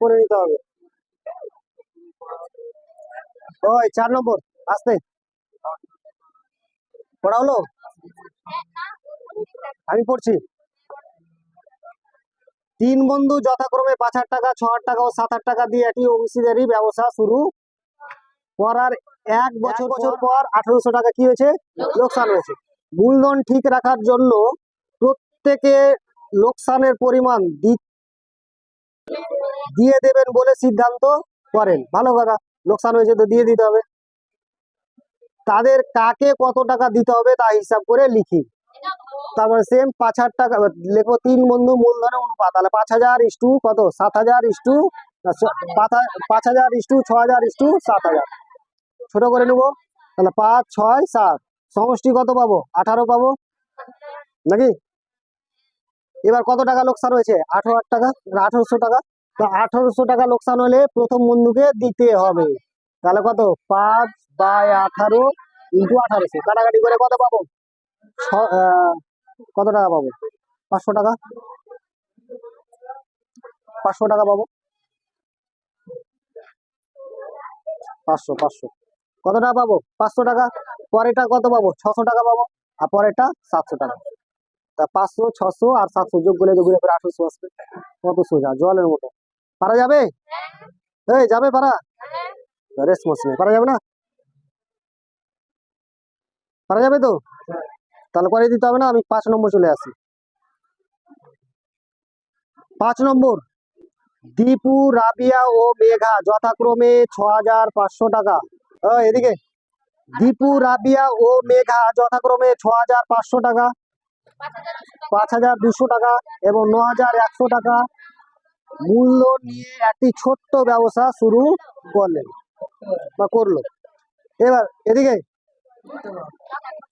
করে নিতে হবে। ওই চার নম্বর আসতে। পড়া হলো? আমি পড়ছি। তিন বন্ধু যথাক্রমে পাঁচ হাজার টাকা ছ হাজার টাকা ও সাত হাজার টাকা দিয়ে একটি অংশীদারি ব্যবসা শুরু করার এক বছর বছর পর আঠারোশো টাকা কি হয়েছে? লোকসান হয়েছে। মূলধন ঠিক রাখার জন্য প্রত্যেকে লোকসানের পরিমাণ দি- দিয়ে দেবেন বলে সিদ্ধান্ত করেন। ভালো কথা, লোকসান হয়েছে তো দিয়ে দিতে হবে। তাদের কাকে কত টাকা দিতে হবে তা হিসাব করে লিখি। তারপরে সেম পাঁচ হাজার টাকা, লেখো তিন বন্ধু মূলধনের অনুপাত, তাহলে পাঁচ হাজার ইস্টু কত? সাত হাজার ইস্টু পাঁচ হাজার ইস্টু ছ হাজার ইস্টু সাত হাজার। ছোট করে নেব, তাহলে পাঁচ, ছয়, সাত। সমষ্টি কত পাবো? আঠারো পাবো। নাকি? এবার কত টাকা লোকসান হয়েছে? আঠারো টাকা আঠারোশো টাকা। তো আঠারোশো টাকা লোকসান হলে প্রথম বন্ধুকে দিতে হবে। তাহলে কত? পাঁচ বাই আঠারো ইন্টু আঠারোশো। কাটাকাটি করে কত পাবো? কত টাকা পাবো? পাঁচশো টাকা। পাঁচশো টাকা পাবো। পাঁচশো পাঁচশো। কত টাকা পাবো? পাঁচশো টাকা। পরেরটা কত পাবো? ছশো টাকা পাবো। আর পরেরটা সাতশো টাকা। তা পাঁচশো, ছশো আর সাতশো যোগ করলে তো ঘুরে করে আঠারোশো আসবে। কত সোজা? জলের মতো। পারা যাবে? এই যাবে পারা। রেসমস নেই পারা যাবে না? পারা যাবে তো? তাহলে করে দিতে হবে না আমি পাঁচ নম্বর চলে আসি। পাঁচ নম্বর। দীপু রাবিয়া ও মেঘা যথাক্রমে ছ হাজার পাঁচশো টাকা। এদিকে। দীপু রাবিয়া ও মেঘা যথাক্রমে ছ হাজার পাঁচশো টাকা। পাঁচ হাজার দুশো টাকা এবং ন হাজার একশো টাকা। মূল্য নিয়ে একটি ছোট্ট ব্যবসা শুরু করলেন বা করল। এবার এদিকে।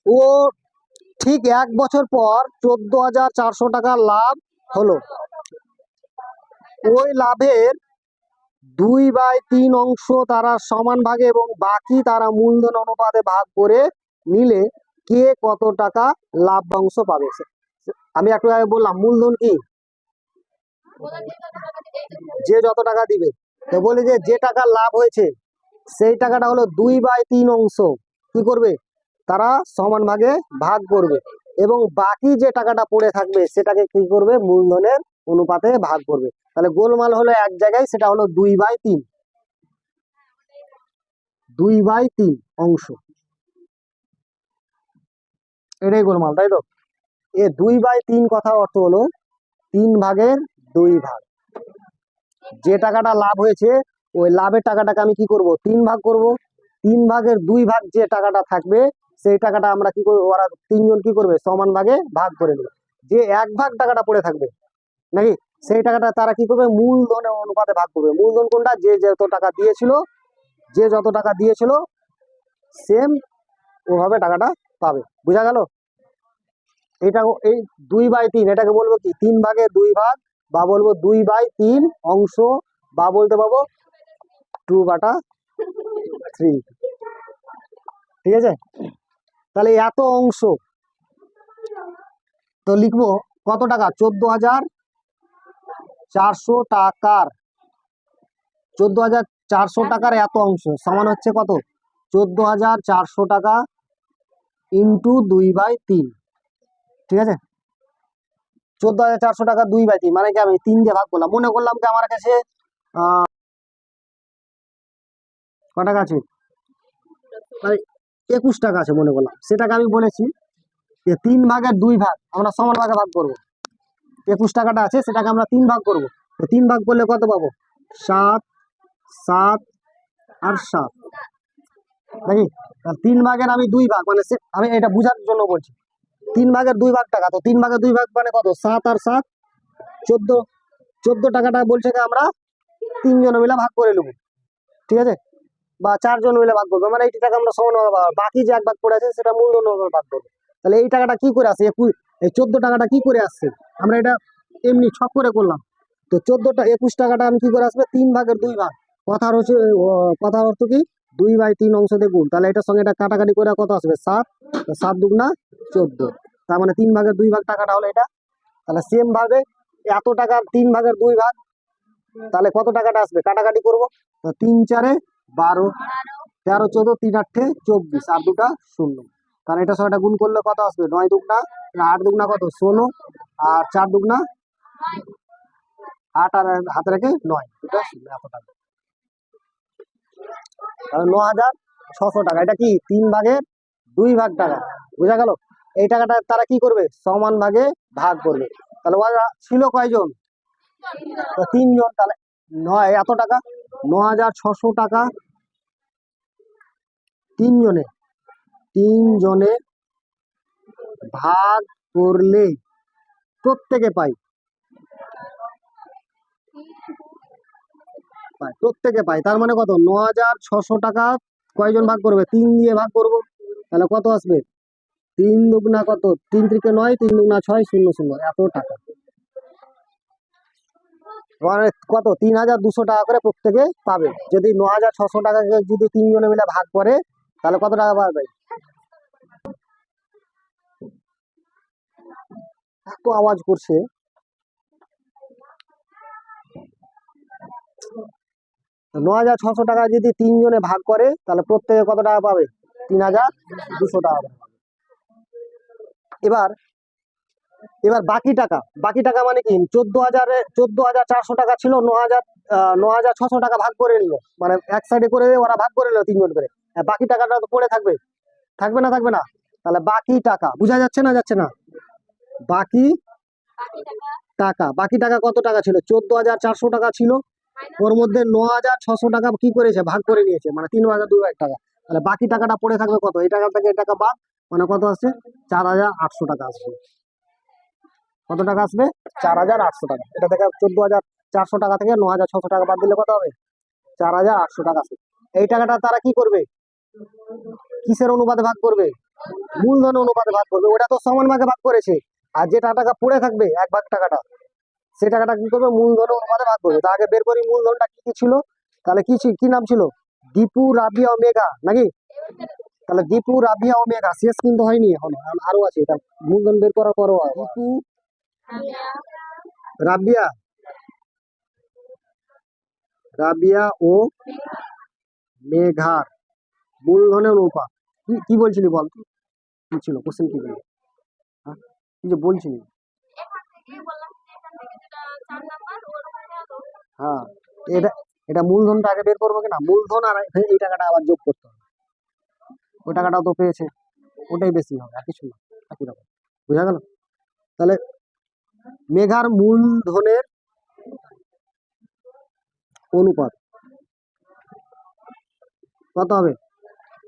ও ঠিক এক বছর পর চোদ্দ হাজার চারশো টাকা লাভ হলো। ওই লাভের দুই বাই তিন অংশ তারা সমান ভাগে এবং বাকি তারা মূলধন অনুপাতে ভাগ করে নিলে কে কত টাকা লাভ্যাংশ পাবে? সে- আমি একটু আগে বললাম, মূলধন কি? যে যত টাকা দিবে। তো বলি যে যে টাকা লাভ হয়েছে, সেই টাকাটা হলো দুই বাই তিন অংশ। কি করবে? তারা সমান ভাগে ভাগ করবে। এবং বাকি যে টাকাটা পড়ে থাকবে, সেটাকে কি করবে? মূলধনের অনুপাতে ভাগ করবে। তাহলে গোলমাল হলো এক জায়গায়, সেটা হলো দুই বাই তিন। দুই বাই তিন অংশ। এটাই গোলমাল, তাই তো? এ দুই বাই তিন কথা অর্থ হলো তিন ভাগের দুই ভাগ। যে টাকাটা লাভ হয়েছে, ওই লাভের টাকাটাকে আমি কি করব? তিন ভাগ করব। তিন ভাগের দুই ভাগ যে টাকাটা থাকবে, সেই টাকাটা আমরা কি করব? ওরা তিনজন কি করবে? সমান ভাগে ভাগ করে নেবে। যে এক ভাগ টাকাটা পড়ে থাকবে, নাকি? সেই টাকাটা তারা কি করবে? মূলধনের অনুপাতে ভাগ করবে। মূলধন কোনটা? যে যত টাকা দিয়েছিল, যে যত টাকা দিয়েছিল সেম ওভাবে টাকাটা পাবে। বোঝা গেল? এটা এই দুই বাই তিন, এটাকে বলব কি? তিন ভাগে দুই ভাগ বা বলব দুই বাই তিন অংশ, বা বলতে পারব টু বাটা থ্রি ঠিক আছে? তাহলে এত অংশ। তো লিখব কত টাকা? চোদ্দ হাজার চারশো টাকার। চোদ্দ হাজার চারশো টাকার এত অংশ। সমান হচ্ছে কত? চোদ্দ হাজার চারশো টাকা ইন্টু দুই বাই তিন। ঠিক আছে? চোদ্দ হাজার চারশো টাকা দুই বাই মানে কি আমি তিন দিয়ে ভাগ করলাম। মনে করলাম কি আমার কাছে আহ, ক টাকা আছে? মানে একুশ টাকা আছে মনে করলাম। সেটাকে আমি বলেছি যে তিন ভাগের দুই ভাগ আমরা সমান ভাগে ভাগ করব। একুশ টাকাটা আছে সেটাকে আমরা তিন ভাগ করব। তিন ভাগ করলে কত পাবো? সাত সাত আর সাত। নাকি? তিন ভাগের আমি দুই ভাগ মানে আমি এটা বোঝার জন্য বলছি। তিন ভাগের দুই ভাগ টাকা। তো তিন ভাগের দুই ভাগ মানে কত? সাত আর সাত, চোদ্দ। চোদ্দ টাকাটা বলছে আমরা? তিনজন মিলে ভাগ করে নেব। ঠিক আছে? বা চারজন মিলে ভাগ করব। মানে এই টাকা আমরা সমান ভাবে বাকি যে এক ভাগ পড়ে আছে সেটা মূলধন ভাগ করব। তাহলে এই টাকাটা কি করে আসছে? একুশ এই চোদ্দ টাকাটা কি করে আসছে? আমরা এটা এমনি ছক করে করলাম। তো চোদ্দটা একুশ টাকাটা আমি কি করে আসবে? তিন ভাগের দুই ভাগ। কথার হচ্ছে কথার অর্থ কি? দুই বাই তিন অংশ গুণ। তাহলে এটার সঙ্গে এটা কাটাকাটি করে কত আসবে? সাত সাত দুগুণা চোদ্দ। তার মানে তিন ভাগের দুই ভাগ টাকাটা হলো এটা। তাহলে সেম ভাবে এত টাকার তিন ভাগের দুই ভাগ তাহলে কত টাকাটা আসবে? কাটাকাটি করব। তো তিন চারে বারো তেরো চোদ্দ তিন আটে চব্বিশ আর দুটা শূন্য। কারণ এটা সঙ্গে গুণ করলে কত আসবে? নয় দুগুনা না, আট দুগুনা কত? ষোলো আর চার দুগুনা আট আর হাতে রেখে নয়। দুটা শূন্য এত টাকা। তাহলে ন হাজার ছশো টাকা। এটা কি? তিন ভাগের দুই ভাগ টাকা। বোঝা গেল? এই টাকাটা তারা কি করবে? সমান ভাগে ভাগ করবে। তাহলে ওরা ছিল কয়জন? তিনজন। তাহলে নয়, এত টাকা? ন হাজার ছশো টাকা। তিনজনে। তিনজনে ভাগ করলে প্রত্যেকে পাই। প্রত্যেকে পাই। তার মানে কত? ন হাজার ছশো টাকা কয়জন ভাগ করবে? তিন দিয়ে ভাগ করব। তাহলে কত আসবে? তিন দুগুনা কত? তিন থেকে নয়, তিন দুগুনা ছয়, শূন্য শূন্য। এত টাকা। মানে কত? তিন হাজার দুশো টাকা করে প্রত্যেকে পাবে। যদি ন হাজার ছশো টাকাকে যদি তিনজনে মিলে ভাগ করে, তাহলে কত টাকা পাবে এত আওয়াজ করছে। ন হাজার ছশো টাকা যদি তিনজনে ভাগ করে, তাহলে প্রত্যেকে কত টাকা পাবে? তিন হাজার দুশো টাকা। এবার এবার বাকি টাকা। বাকি টাকা মানে কি? চোদ্দ হাজার চোদ্দ হাজার চারশো টাকা ছিল ন হাজার ন হাজার ছশো টাকা ভাগ করে নিল। মানে এক সাইডে করে ওরা ভাগ করে নিল তিনজন করে। বাকি টাকাটা তো পড়ে থাকবে। থাকবে না থাকবে না? তাহলে বাকি টাকা, বোঝা যাচ্ছে না যাচ্ছে না? বাকি টাকা বাকি টাকা কত টাকা ছিল? চোদ্দ হাজার চারশো টাকা ছিল। ওর মধ্যে ন হাজার ছশো টাকা কি করেছে? ভাগ করে নিয়েছে। মানে তিন হাজার দুই টাকা। তাহলে বাকি টাকাটা পড়ে থাকবে কত? এই টাকা থেকে এই টাকা বাদ মানে কত আসছে? চার হাজার আটশো টাকা আসবে কত টাকা আসবে? চার হাজার আটশো টাকা। এটা থেকে চোদ্দ হাজার চারশো টাকা থেকে ন হাজার ছশো টাকা বাদ দিলে কত হবে? চার হাজার আটশো টাকা আসবে। এই টাকাটা তারা কি করবে? কিসের অনুপাতে ভাগ করবে? মূলধন অনুপাতে ভাগ করবে। ওটা তো সমান ভাগে ভাগ করেছে। আর যে টাকা পড়ে থাকবে, এক ভাগ টাকাটা, সে টাকাটা কি করবে? মূলধন অনুপাতে ভাগ করবে। তা আগে বের করি মূলধনটা কি কি ছিল? তাহলে কি কি নাম ছিল? দীপু রাবিয়া ওমেগা নাকি? তাহলে দীপু রাবিয়া ওমেগা শেষ কিন্তু হয়নি এখন। আরও আছে এটা মূলধন বের করার পরও। দীপু রাবিয়া রাবিয়া ও মেঘার। মূলধনের অনুপাত কি কি বলছিলি বল? তুই? কি ছিল? কোশ্চেন কি বললি? হ্যাঁ? কি যে বলছিলি? হ্যাঁ এটা এটা মূলধনটা আগে বের করব কিনা? মূলধন আর এই টাকাটা আবার যোগ করতে হবে। ওই টাকাটাও তো পেয়েছে। ওটাই বেশি হবে, আর কিছু না, একই রকম। বুঝা গেল? তাহলে মেঘার মূলধনের অনুপাত কত হবে?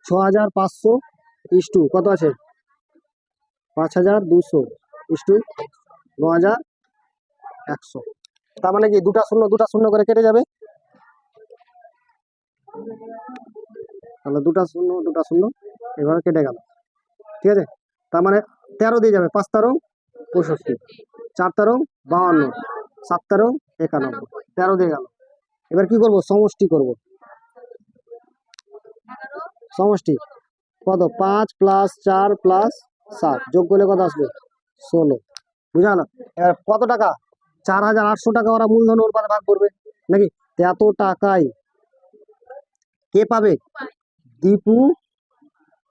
ছ হাজার পাঁচশো ইস্টু কত আছে? পাঁচ হাজার দুশো ইস্টু ন হাজার একশো। তার মানে কি দুটা শূন্য দুটা শূন্য করে কেটে যাবে? তাহলে দুটা শূন্য দুটা শূন্য। এভাবে কেটে গেল। ঠিক আছে? তার মানে তেরো দিয়ে যাবে, পাঁচ তেরো, পঁয়ষট্টি। চার তেরো, বাহান্ন। সাত তেরো, একানব্বই। তেরো দিয়ে গেল। এবার কি করব? সমষ্টি করব। সমষ্টি। কত? পাঁচ প্লাস চার প্লাস সাত। যোগ করলে কত আসবে? ষোলো। বুঝা গেল? এবার কত টাকা? চার হাজার আটশো টাকা ওরা মূলধন ওর অনুপাতে ভাগ করবে। নাকি? এত টাকায় কে পাবে? দীপু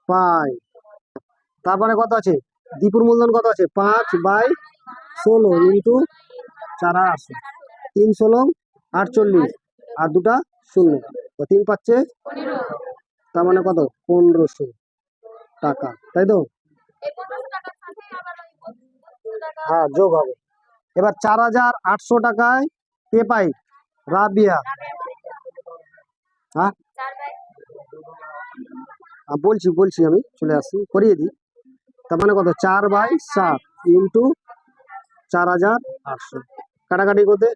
পায় তারপরে কত আছে? দীপুর মূলধন কত আছে? পাঁচ বাই ষোলো ইন্টু চার আটশো। তিন ষোলো আটচল্লিশ আর দুটা শূন্য। তো তিন পাচ্ছে তার মানে কত? পনেরোশো টাকা। তাই তো? হ্যাঁ যোগ হবে। এবার চার হাজার আটশো টাকায় কে পাই? রাবিয়া। হ্যাঁ? বলছি বলছি আমি, চলে আসছি, করিয়ে দিই। তার মানে কত? চার বাই সাত ইন্টু চার হাজার আটশো। কাটাকাটি করতে?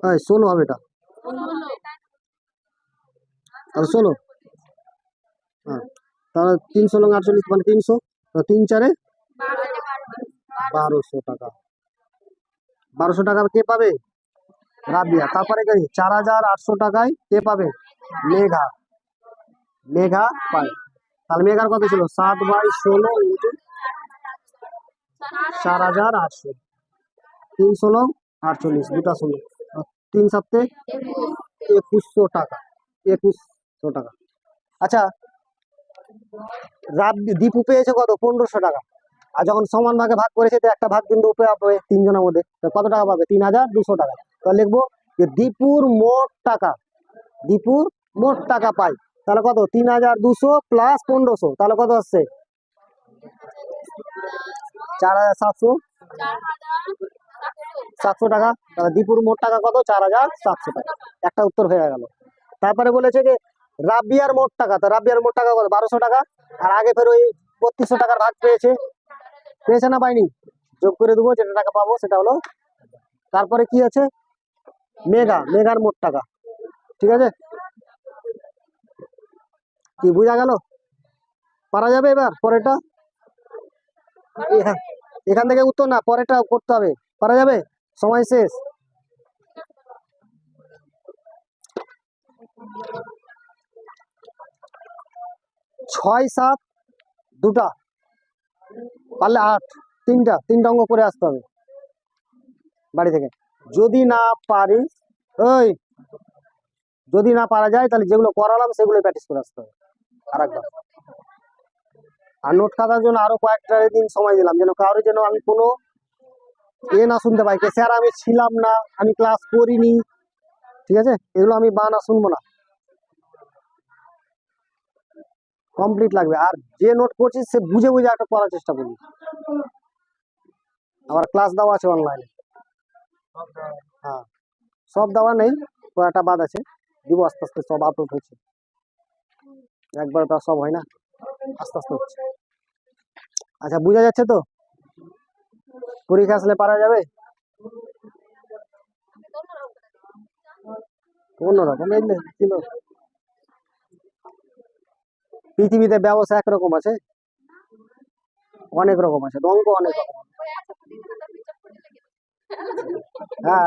এই, ষোলো হবে এটা। আর ষোলো। হ্যাঁ। তাহলে তিনশো লং আটচল্লিশ মানে তিনশো তিন চারে বারোশো টাকা। বারোশো টাকা কে পাবে? রাবিয়া। তারপরে চার হাজার আটশো টাকায় কে পাবে? মেঘা। মেঘা পায়। তাহলে মেঘার কত ছিল? সাত বাই ষোলো ইন্টু চার হাজার আটশো। তিন ষোলো, আটচল্লিশ, দুটা ষোলো। তিন সাতে একুশশো টাকা। একুশশো টাকা। আচ্ছা রাব দীপু পেয়েছে কত? পনেরোশো টাকা। আর যখন সমান ভাগে ভাগ করেছে, তো একটা ভাগ কিন্তু পাবে তিনজনের মধ্যে। কত টাকা পাবে? তিন হাজার দুশো টাকা। তো লিখব যে দীপুর মোট টাকা। দীপুর মোট টাকা পাই। তাহলে কত? তিন হাজার দুশো প্লাস পনেরোশো। তাহলে কত আসছে চার হাজার সাতশো। সাতশো টাকা। তাহলে দীপুর মোট টাকা কত? চার হাজার সাতশো টাকা। একটা উত্তর হয়ে গেল। তারপরে বলেছে যে রাবিয়ার মোট টাকা। তো রাবিয়ার মোট টাকা কত? বারোশো টাকা। আর আগে ফের ওই বত্রিশশো টাকার ভাগ পেয়েছে। পেয়েছে না পাইনি? যোগ করে দেবো, যেটা টাকা পাবো সেটা হলো, তারপরে কি আছে? মেগা মেগার মোট টাকা। ঠিক আছে? কি বোঝা গেল? পারা যাবে এবার পরেরটা? এখান- থেকে উত্তর না, পরেরটা করতে হবে। পারা যাবে? সময় শেষ। ছয়, সাত, দুটা। পারলে আট, তিনটা। তিনটা অঙ্গ করে আসতে হবে। বাড়ি থেকে। যদি না পারিস ওই যদি না পারা যায়, তাহলে যেগুলো করালাম সেগুলো প্র্যাকটিস করে আসতে হবে। আর একবার আর নোট খাতার জন্য আরও কয়েকটা দিন সময় দিলাম যেন কারোর যেন আমি কোনো এ না শুনতে পাই স্যার আমি ছিলাম না আমি ক্লাস করিনি। ঠিক আছে? এগুলো আমি বানা শুনব না। কমপ্লিট লাগবে। আর যে নোট করছিস সে বুঝে বুঝে একটা করার চেষ্টা করবি। আবার ক্লাস দেওয়া আছে অনলাইনে। হ্যাঁ। সব দেওয়া নেই কয়েকটা বাদ আছে। দিব আস্তে আস্তে সব আপলোড হচ্ছে একবার তো সব হয় না। আস্তে আস্তে হচ্ছে। আচ্ছা বোঝা যাচ্ছে তো? পরীক্ষা আসলে পারা যাবে? অন্যরকম এই ছিল। পৃথিবীতে ব্যবসা একরকম আছে? অনেক রকম আছে অঙ্ক অনেক রকম হ্যাঁ।